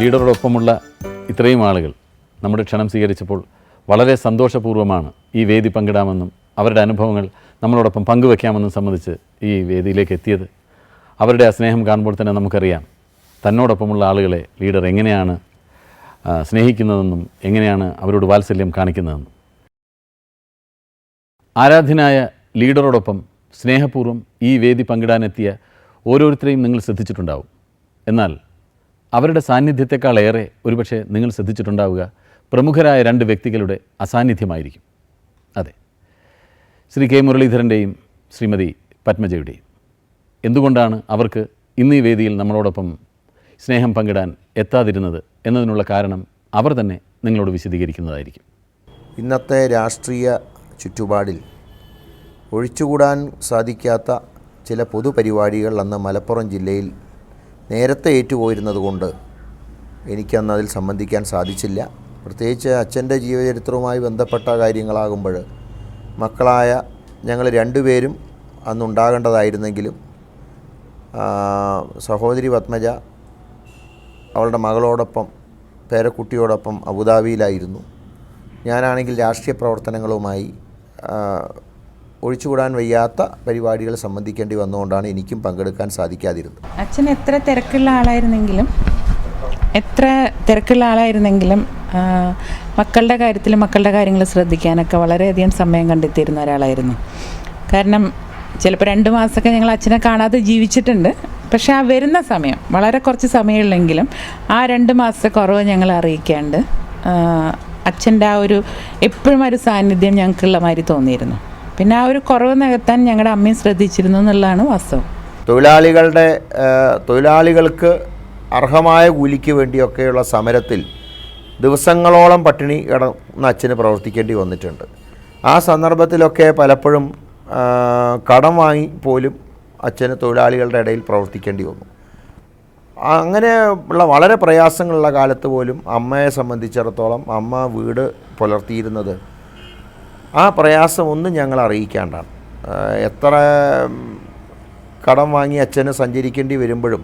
ലീഡറോടൊപ്പമുള്ള ഇത്രയും ആളുകൾ നമ്മുടെ ക്ഷണം സ്വീകരിച്ചപ്പോൾ വളരെ സന്തോഷപൂർവമാണ് ഈ വേദി പങ്കിടാമെന്നും അവരുടെ അനുഭവങ്ങൾ നമ്മളോടൊപ്പം പങ്കുവെക്കാമെന്നും സംബന്ധിച്ച് ഈ വേദിയിലേക്ക് എത്തിയത്. അവരുടെ ആ സ്നേഹം കാണുമ്പോൾ തന്നെ നമുക്കറിയാം തന്നോടൊപ്പമുള്ള ആളുകളെ ലീഡർ എങ്ങനെയാണ് സ്നേഹിക്കുന്നതെന്നും എങ്ങനെയാണ് അവരോട് വാത്സല്യം കാണിക്കുന്നതെന്നും. ആരാധ്യനായ ലീഡറോടൊപ്പം സ്നേഹപൂർവം ഈ വേദി പങ്കിടാനെത്തിയ ഓരോരുത്തരെയും നിങ്ങൾ ശ്രദ്ധിച്ചിട്ടുണ്ടാവും. എന്നാൽ അവരുടെ സാന്നിധ്യത്തെക്കാളേറെ ഒരുപക്ഷെ നിങ്ങൾ ശ്രദ്ധിച്ചിട്ടുണ്ടാവുക പ്രമുഖരായ രണ്ട് വ്യക്തികളുടെ അസാന്നിധ്യമായിരിക്കും. അതെ. ശ്രീ കെ മുരളീധരന്റെയും ശ്രീമതി പത്മജയുടെയും. എന്തുകൊണ്ടാണ് അവർക്ക് ഇന്ന് ഈ വേദിയിൽ നമ്മളോടൊപ്പം സ്നേഹം പങ്കിടാൻ എത്താതിരുന്നത് എന്നതിനുള്ള കാരണം അവർ തന്നെ നിങ്ങളോട് വിശദീകരിക്കുന്നതായിരിക്കും. ഇന്നത്തെ രാഷ്ട്രീയ ചുറ്റുപാടിൽ ഒഴിച്ചുകൂടാൻ സാധിക്കാത്ത ചില പൊതുപരിപാടികൾ അന്ന് മലപ്പുറം ജില്ലയിൽ നേരത്തെ ഏറ്റുപോയിരുന്നതുകൊണ്ട് എനിക്കന്ന് അതിൽ സംബന്ധിക്കാൻ സാധിച്ചില്ല. പ്രത്യേകിച്ച് അച്ഛന്റെ ജീവചരിത്രവുമായി ബന്ധപ്പെട്ട കാര്യങ്ങളാകുമ്പോൾ മക്കളായ ഞങ്ങൾ രണ്ടുപേരും അന്നുണ്ടാകേണ്ടതായിരുന്നെങ്കിലും സഹോദരി പത്മജ അവളുടെ മകളോടൊപ്പം പേരക്കുട്ടിയോടൊപ്പം അബുദാബിയിലായിരുന്നു. ഞാനാണെങ്കിൽ രാഷ്ട്രീയ പ്രവർത്തനങ്ങളുമായി ഒഴിച്ചുകൂടാൻ വയ്യാത്ത പരിപാടികൾ സംബന്ധിക്കേണ്ടി വന്നുകൊണ്ടാണ് എനിക്കും പങ്കെടുക്കാൻ സാധിക്കാതിരുന്നത്. അച്ഛൻ എത്ര തിരക്കുള്ള ആളായിരുന്നെങ്കിലും എത്ര തിരക്കുള്ള ആളായിരുന്നെങ്കിലും മക്കളുടെ കാര്യത്തിൽ മക്കളുടെ കാര്യങ്ങൾ ശ്രദ്ധിക്കാനൊക്കെ വളരെയധികം സമയം കണ്ടെത്തിയിരുന്ന ഒരാളായിരുന്നു. കാരണം ചിലപ്പോൾ രണ്ട് മാസമൊക്കെ ഞങ്ങൾ അച്ഛനെ കാണാതെ ജീവിച്ചിട്ടുണ്ട്. പക്ഷേ ആ വരുന്ന സമയം വളരെ കുറച്ച് സമയമുള്ളെങ്കിലും ആ രണ്ട് മാസത്തെ കുറവ് ഞങ്ങൾ അറിയിക്കാണ്ട് അച്ഛന്റെ ആ ഒരു എപ്പോഴും ഒരു സാന്നിധ്യം ഞങ്ങൾക്കുള്ള മാതിരി തോന്നിയിരുന്നു. പിന്നെ ആ ഒരു കുറവ് നികത്താൻ ഞങ്ങളുടെ അമ്മയും ശ്രദ്ധിച്ചിരുന്നു എന്നുള്ളതാണ് വാസ്തവം. തൊഴിലാളികളുടെ തൊഴിലാളികൾക്ക് അർഹമായ കൂലിക്ക് വേണ്ടിയൊക്കെയുള്ള സമരത്തിൽ ദിവസങ്ങളോളം പട്ടിണി കിടന്ന അച്ഛന് പ്രവർത്തിക്കേണ്ടി വന്നിട്ടുണ്ട്. ആ സന്ദർഭത്തിലൊക്കെ പലപ്പോഴും കടം വാങ്ങി പോലും അച്ഛന് തൊഴിലാളികളുടെ ഇടയിൽ പ്രവർത്തിക്കേണ്ടി വന്നു. അങ്ങനെ ഉള്ള വളരെ പ്രയാസങ്ങളുള്ള കാലത്ത് പോലും അമ്മയെ സംബന്ധിച്ചിടത്തോളം അമ്മ വീട് പുലർത്തിയിരുന്നത് ആ പ്രയാസം ഒന്നും ഞങ്ങൾ അറിയിക്കാണ്ടാണ്. എത്ര കടം വാങ്ങി അച്ഛന് സഞ്ചരിക്കേണ്ടി വരുമ്പോഴും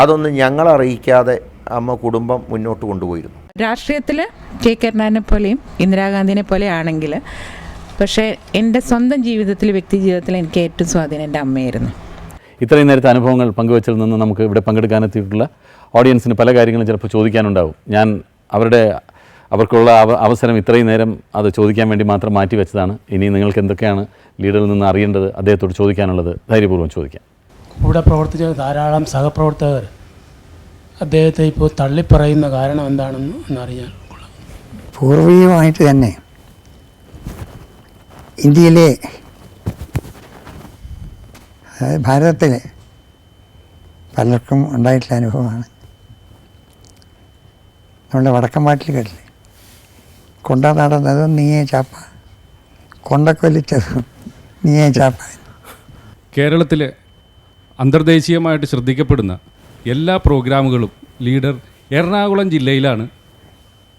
അതൊന്നും ഞങ്ങൾ അറിയിക്കാതെ അമ്മ കുടുംബം മുന്നോട്ട് കൊണ്ടുപോയിരുന്നു. രാഷ്ട്രീയത്തിൽ കെ കരുണാനെ പോലെയും ഇന്ദിരാഗാന്ധിനെ പോലെ ആണെങ്കിൽ പക്ഷേ എന്റെ സ്വന്തം ജീവിതത്തിൽ വ്യക്തി ജീവിതത്തിൽ എനിക്ക് ഏറ്റവും സ്വാധീനം എന്റെ അമ്മയായിരുന്നു. ഇത്രയും നേരത്തെ അനുഭവങ്ങൾ പങ്കുവച്ചതിൽ നിന്ന് നമുക്ക് ഇവിടെ പങ്കെടുക്കാനെത്തിയിട്ടുള്ള ഓഡിയൻസിന് പല കാര്യങ്ങളും ചിലപ്പോൾ ചോദിക്കാനുണ്ടാവും. ഞാൻ അവരുടെ അവർക്കുള്ള അവസരം ഇത്രയും നേരം അത് ചോദിക്കാൻ വേണ്ടി മാത്രം മാറ്റി വെച്ചതാണ്. ഇനി നിങ്ങൾക്ക് എന്തൊക്കെയാണ് ലീഡറിൽ നിന്ന് അറിയേണ്ടത് അദ്ദേഹത്തോട് ചോദിക്കാനുള്ളത് ധൈര്യപൂർവം ചോദിക്കാം. കൂടെ പ്രവർത്തിച്ച ധാരാളം സഹപ്രവർത്തകർ അദ്ദേഹത്തെ ഇപ്പോൾ തള്ളിപ്പറയുന്ന കാരണം എന്താണെന്ന് എന്നറിയാൻ പൂർവീയമായിട്ട് തന്നെ ഇന്ത്യയിലെ അതായത് ഭാരതത്തിലെ പലർക്കും ഉണ്ടായിട്ടുള്ള അനുഭവമാണ്. നമ്മുടെ വടക്കൻ പാട്ടിൽ കേട്ടില്ലേ? കൊണ്ട നടന്നത് നീയേ ചാപ്പ. കൊണ്ടക്കൊലിച്ചത് നീയേ ചാപ്പ. കേരളത്തിൽ അന്തർദേശീയമായിട്ട് ശ്രദ്ധിക്കപ്പെടുന്ന എല്ലാ പ്രോഗ്രാമുകളും ലീഡർ എറണാകുളം ജില്ലയിലാണ്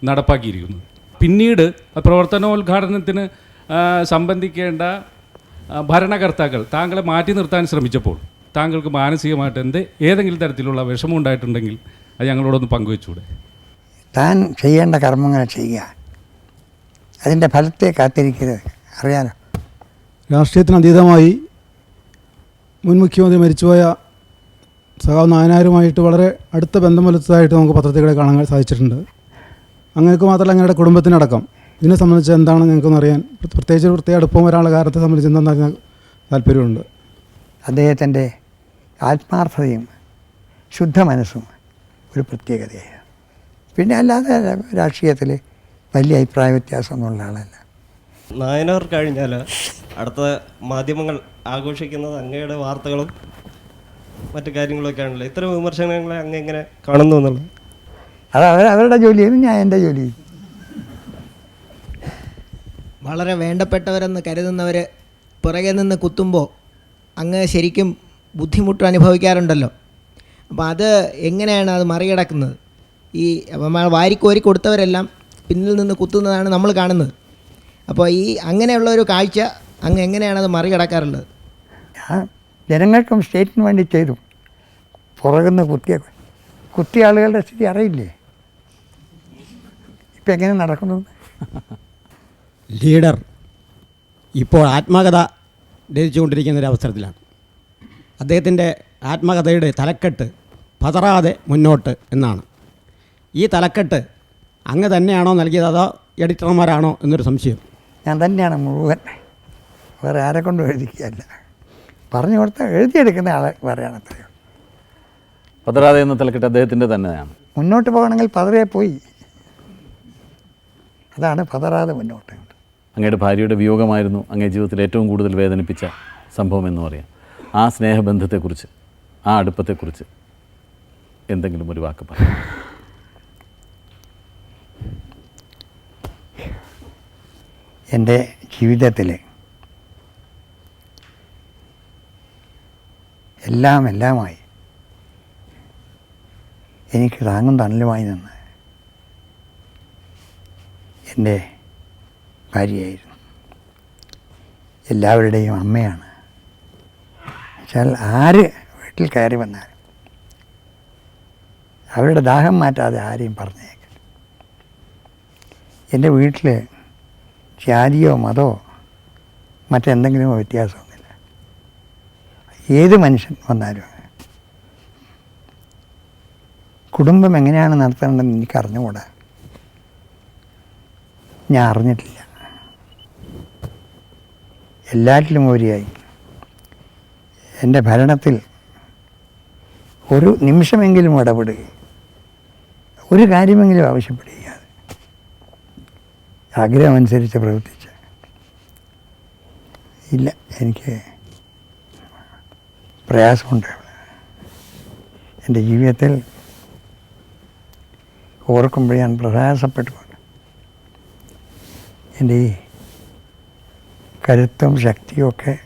നടപ്പാക്കിയിരിക്കുന്നത്. പിന്നീട് പ്രവർത്തനോദ്ഘാടനത്തിന് സംബന്ധിക്കേണ്ട ഭരണകർത്താക്കൾ താങ്കളെ മാറ്റി നിർത്താൻ ശ്രമിച്ചപ്പോൾ താങ്കൾക്ക് മാനസികമായിട്ട് എന്ത് ഏതെങ്കിലും തരത്തിലുള്ള വിഷമം ഉണ്ടായിട്ടുണ്ടെങ്കിൽ അത് ഞങ്ങളോടൊന്ന് പങ്കുവെച്ചൂടെ? താൻ ചെയ്യേണ്ട കർമ്മങ്ങൾ ചെയ്യുക. അതിന്റെ ഫലത്തെ കാത്തിരിക്കരുത് അറിയാലോ. രാഷ്ട്രീയത്തിന് അതീതമായി മുൻ മുഖ്യമന്ത്രി മരിച്ചുപോയ സഖാവ് നായനാരുമായിട്ട് വളരെ അടുത്ത ബന്ധം പുലർത്തതായിട്ട് നമുക്ക് പത്രത്തിലൂടെ കാണാൻ സാധിച്ചിട്ടുണ്ട്. അങ്ങനെയൊക്കെ മാത്രമല്ല അങ്ങയുടെ കുടുംബത്തിനടക്കം. ഇതിനെ സംബന്ധിച്ച് എന്താണ് ഞങ്ങൾക്കൊന്ന് അറിയാൻ പ്രത്യേകിച്ച് ഒരു പ്രത്യേക അടുപ്പം വരാനുള്ള കാരണത്തെ സംബന്ധിച്ച് എന്താണെന്ന് താല്പര്യമുണ്ട്. അദ്ദേഹത്തിന്റെ ആത്മാർത്ഥതയും ശുദ്ധ മനസ്സും ഒരു പ്രത്യേകതയാണ്. പിന്നെ അല്ലാതെ രാഷ്ട്രീയത്തിൽ വലിയ അഭിപ്രായ വ്യത്യാസമൊന്നുള്ള ആളല്ല. നായനാർ കഴിഞ്ഞാൽ അടുത്ത മാധ്യമങ്ങൾ ആഘോഷിക്കുന്നത് അങ്ങയുടെ വാർത്തകളും മറ്റു കാര്യങ്ങളൊക്കെ ആണല്ലോ ഇത്തരം വിമർശനങ്ങളെ അങ്ങ് എങ്ങനെ കാണുന്നു എന്നുള്ളത്? അത് അവർ അവരുടെ ജോലിയാണ് ഞാൻ എന്റെ ജോലി. വളരെ വേണ്ടപ്പെട്ടവരെന്ന് കരുതുന്നവർ പുറകെ നിന്ന് കുത്തുമ്പോൾ അങ്ങ് ശരിക്കും ബുദ്ധിമുട്ട് അനുഭവിക്കാറുണ്ടല്ലോ. അപ്പോൾ അത് എങ്ങനെയാണ് അത് മറികടക്കുന്നത്? ഈ നമ്മൾ വാരിക്കോരി കൊടുത്തവരെല്ലാം പിന്നിൽ നിന്ന് കുത്തുന്നതാണ് നമ്മൾ കാണുന്നത്. അപ്പോൾ ഈ അങ്ങനെയുള്ള ഒരു കാഴ്ച അങ്ങ് എങ്ങനെയാണ് അത് മറികടക്കാറുള്ളത്? ഞാൻ ജനങ്ങൾക്കും സ്റ്റേറ്റിന് വേണ്ടി ചെയ്തു. പുറകുന്ന കുത്തിയ കുത്തിയ ആളുകളുടെ സ്ഥിതി അറിയില്ലേ? ഇപ്പം എങ്ങനെ നടക്കുന്നത്? ലീഡർ ഇപ്പോൾ ആത്മകഥ രചിച്ചുകൊണ്ടിരിക്കുന്ന ഒരു അവസരത്തിലാണ്. അദ്ദേഹത്തിന്റെ ആത്മകഥയുടെ തലക്കെട്ട് പതറാതെ മുന്നോട്ട് എന്നാണ്. ഈ തലക്കെട്ട് അങ്ങ് തന്നെയാണോ നൽകിയത് അതോ എഡിറ്റർമാരാണോ എന്നൊരു സംശയം. ഞാൻ തന്നെയാണ് മുഴുവൻ. വേറെ ആരെ കൊണ്ടും എഴുതിക്കുകയല്ല. പറഞ്ഞു കൊടുത്ത എഴുതിയെടുക്കുന്ന ആളെ പറയാണ് അത്രയോ. പതറാതെ എന്ന തലക്കെട്ട് അദ്ദേഹത്തിന്റെ തന്നെയാണ്. മുന്നോട്ട് പോകണമെങ്കിൽ പതറേ പോയി. അതാണ് പതറാതെ മുന്നോട്ട്. അങ്ങയുടെ ഭാര്യയുടെ വിയോഗമായിരുന്നു അങ്ങേ ജീവിതത്തിൽ ഏറ്റവും കൂടുതൽ വേദനിപ്പിച്ച സംഭവം എന്ന് പറയാം. ആ സ്നേഹബന്ധത്തെക്കുറിച്ച് ആ അടുപ്പത്തെക്കുറിച്ച് എന്തെങ്കിലും ഒരു വാക്ക് പറയാം. എന്റെ ജീവിതത്തിൽ എല്ലാം എല്ലാമായി. എനിക്ക് താങ്ങും തണലുമായി നിന്ന് എന്റെ ഭാര്യയായിരുന്നു. എല്ലാവരുടെയും അമ്മയാണ്. വെച്ചാൽ ആര് വീട്ടിൽ കയറി വന്നാലും അവരുടെ ദാഹം മാറ്റാതെ ആരെയും പറഞ്ഞേക്കും എന്റെ വീട്ടിൽ ജാതിയോ മതമോ മറ്റെന്തെങ്കിലുമോ വ്യത്യാസമൊന്നുമില്ല. ഏത് മനുഷ്യൻ വന്നാലും കുടുംബം എങ്ങനെയാണ് നടത്തേണ്ടതെന്ന് എനിക്ക് അറിഞ്ഞുകൂടാ ഞാൻ അറിഞ്ഞിട്ടില്ല. എല്ലാറ്റിലും ഉപരിയായി. എന്റെ ഭരണത്തിൽ ഒരു നിമിഷമെങ്കിലും ഇടപെടുകയും ഒരു കാര്യമെങ്കിലും ആവശ്യപ്പെടുകയും ആഗ്രഹമനുസരിച്ച് പ്രവർത്തിച്ച്. ഇല്ല എനിക്ക് പ്രയാസമുണ്ട്. എന്റെ ജീവിതത്തിൽ ഓർക്കുമ്പോൾ ഞാൻ പ്രയാസപ്പെട്ടുകൊണ്ട് എന്റെ ഈ കരുത്തും ശക്തിയൊക്കെ ഒക്കെ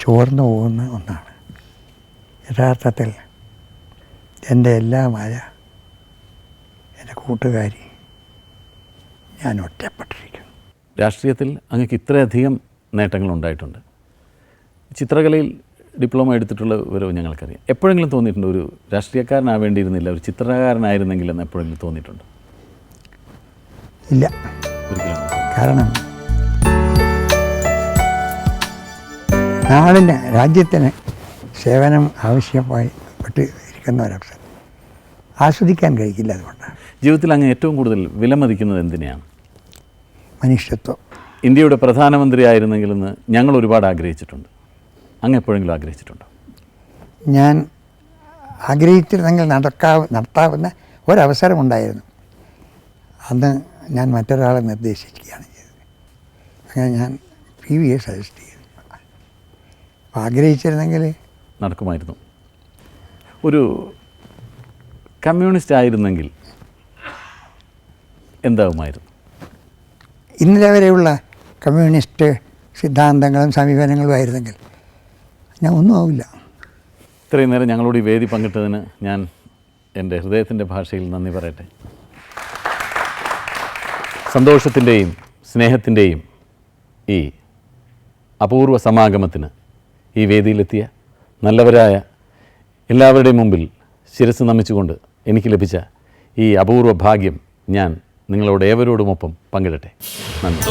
ചോർന്നു പോകുന്ന ഒന്നാണ്. യഥാർത്ഥത്തിൽ എന്റെ എല്ലാമായ എന്റെ കൂട്ടുകാരി ഞാൻ ഒറ്റപ്പെട്ടിരിക്കുന്നു. രാഷ്ട്രീയത്തിൽ അങ്ങക്ക് ഇത്രയധികം നേട്ടങ്ങൾ ഉണ്ടായിട്ടുണ്ട്. ചിത്രകലയിൽ ഡിപ്ലോമ എടുത്തിട്ടുള്ള വിവരവും ഞങ്ങൾക്കറിയാം. എപ്പോഴെങ്കിലും തോന്നിയിട്ടുണ്ട് ഒരു രാഷ്ട്രീയക്കാരനാവേണ്ടിയിരുന്നില്ല ഒരു ചിത്രകാരനായിരുന്നെങ്കിൽ എന്ന് എപ്പോഴെങ്കിലും തോന്നിയിട്ടുണ്ട്? ഇല്ല. ഒരിക്കലും. കാരണം നാടിന് രാജ്യത്തിന് സേവനം ആവശ്യമായി പെട്ട് ഇരിക്കുന്ന ഒരവസരം. ആസ്വദിക്കാൻ കഴിയില്ല അതുകൊണ്ടാണ്. ജീവിതത്തിൽ അങ്ങ് ഏറ്റവും കൂടുതൽ വിലമതിക്കുന്നത് എന്തിനെയാണ്? മനുഷ്യത്വം. ഇന്ത്യയുടെ പ്രധാനമന്ത്രി ആയിരുന്നെങ്കിലെന്ന് ഞങ്ങൾ ഒരുപാട് ആഗ്രഹിച്ചിട്ടുണ്ട്. അങ്ങ് എപ്പോഴെങ്കിലും ആഗ്രഹിച്ചിട്ടുണ്ടോ? ഞാൻ ആഗ്രഹിച്ചിരുന്നെങ്കിൽ നടക്കാവ് നടത്താവുന്ന ഒരവസരമുണ്ടായിരുന്നു. അന്ന് ഞാൻ മറ്റൊരാളെ നിർദ്ദേശിക്കുകയാണ് ചെയ്തത്. അങ്ങനെ ഞാൻ പി വിയെ സജസ്റ്റ് ചെയ്തു. അപ്പോൾ ആഗ്രഹിച്ചിരുന്നെങ്കിൽ നടക്കുമായിരുന്നു. ഒരു കമ്മ്യൂണിസ്റ്റ് ആയിരുന്നെങ്കിൽ എന്താകുമായിരുന്നു ഇന്നലെ വരെയുള്ള കമ്മ്യൂണിസ്റ്റ് സിദ്ധാന്തങ്ങളും സമീപനങ്ങളും ആയിരുന്നെങ്കിൽ ഞാൻ ഒന്നും ആവില്ല. ഇത്രയും നേരം ഞങ്ങളോട് ഈ വേദി പങ്കിട്ടതിന് ഞാൻ എന്റെ ഹൃദയത്തിന്റെ ഭാഷയിൽ നന്ദി പറയട്ടെ. സന്തോഷത്തിന്റെയും സ്നേഹത്തിന്റെയും ഈ അപൂർവ സമാഗമത്തിന് ഈ വേദിയിലെത്തിയ നല്ലവരായ എല്ലാവരുടെയും മുമ്പിൽ ശിരസ് നമിച്ചുകൊണ്ട് എനിക്ക് ലഭിച്ച ഈ അപൂർവ ഭാഗ്യം ഞാൻ നിങ്ങളോട് ഏവരോടുമൊപ്പം പങ്കിടട്ടെ. നന്ദി.